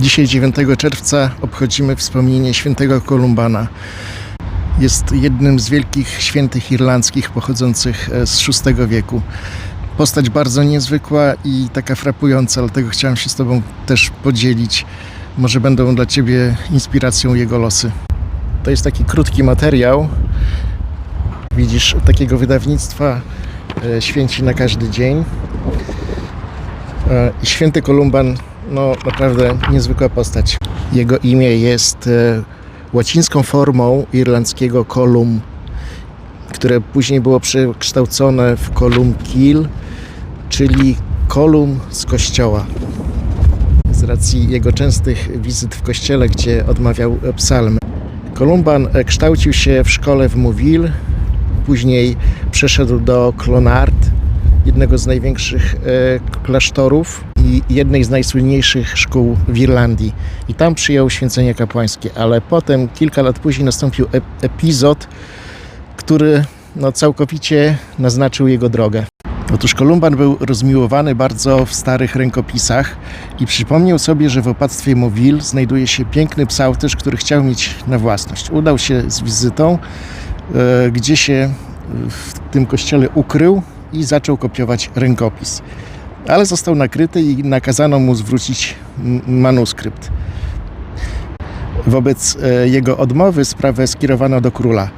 Dzisiaj 9 czerwca obchodzimy wspomnienie świętego Kolumbana. Jest jednym z wielkich świętych irlandzkich pochodzących e, z VI wieku. Postać bardzo niezwykła i taka frapująca, dlatego chciałem się z Tobą też podzielić. Może będą dla Ciebie inspiracją jego losy. To jest taki krótki materiał. Widzisz, takiego wydawnictwa e, Święci na każdy dzień. E, święty Kolumban, no naprawdę niezwykła postać. Jego imię jest e, łacińską formą irlandzkiego kolum, które później było przekształcone w kolum kil, czyli kolum z kościoła. Z racji jego częstych wizyt w kościele, gdzie odmawiał psalmy. Kolumban e, kształcił się w szkole w Mouville, później przeszedł do Clonard, jednego z największych e, klasztorów i jednej z najsłynniejszych szkół w Irlandii. I tam przyjął święcenie kapłańskie, ale potem, kilka lat później, nastąpił ep- epizod, który no, całkowicie naznaczył jego drogę. Otóż Kolumban był rozmiłowany bardzo w starych rękopisach i przypomniał sobie, że w opactwie Mouville znajduje się piękny psałterz, który chciał mieć na własność. Udał się z wizytą, e, gdzie się w tym kościele ukrył i zaczął kopiować rękopis. Ale został nakryty i nakazano mu zwrócić manuskrypt. Wobec e, jego odmowy sprawę skierowano do króla.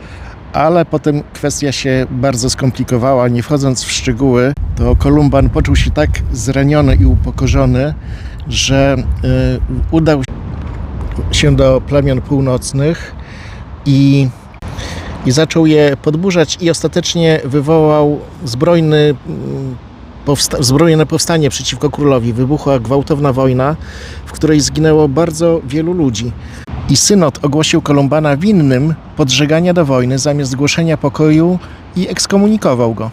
Ale potem kwestia się bardzo skomplikowała. Nie wchodząc w szczegóły, to Kolumban poczuł się tak zraniony i upokorzony, że e, udał się do plemion północnych i i zaczął je podburzać i ostatecznie wywołał zbrojny, mm, powsta- zbrojne powstanie przeciwko królowi. Wybuchła gwałtowna wojna, w której zginęło bardzo wielu ludzi. I synod ogłosił Kolumbana winnym podżegania do wojny zamiast głoszenia pokoju i ekskomunikował go.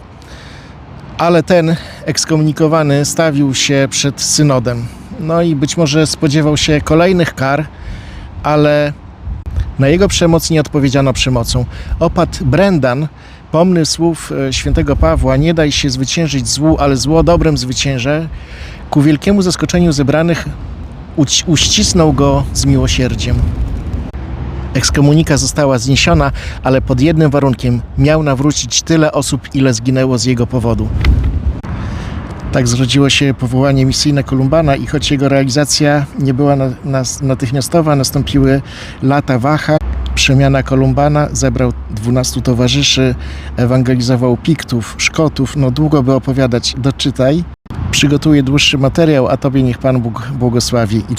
Ale ten ekskomunikowany stawił się przed synodem. No i być może spodziewał się kolejnych kar, ale na jego przemoc nie odpowiedziano przemocą. Opat Brendan, pomny słów e, świętego Pawła, nie daj się zwyciężyć złu, ale zło dobrem zwycięże, ku wielkiemu zaskoczeniu zebranych uścisnął go z miłosierdziem. Ekskomunika została zniesiona, ale pod jednym warunkiem miał nawrócić tyle osób, ile zginęło z jego powodu. Tak zrodziło się powołanie misyjne Kolumbana i choć jego realizacja nie była natychmiastowa, nastąpiły lata waha. Przemiana Kolumbana zebrał 12 towarzyszy, ewangelizował Piktów, Szkotów. No długo by opowiadać, doczytaj. Przygotuję dłuższy materiał, a Tobie niech Pan Bóg błogosławi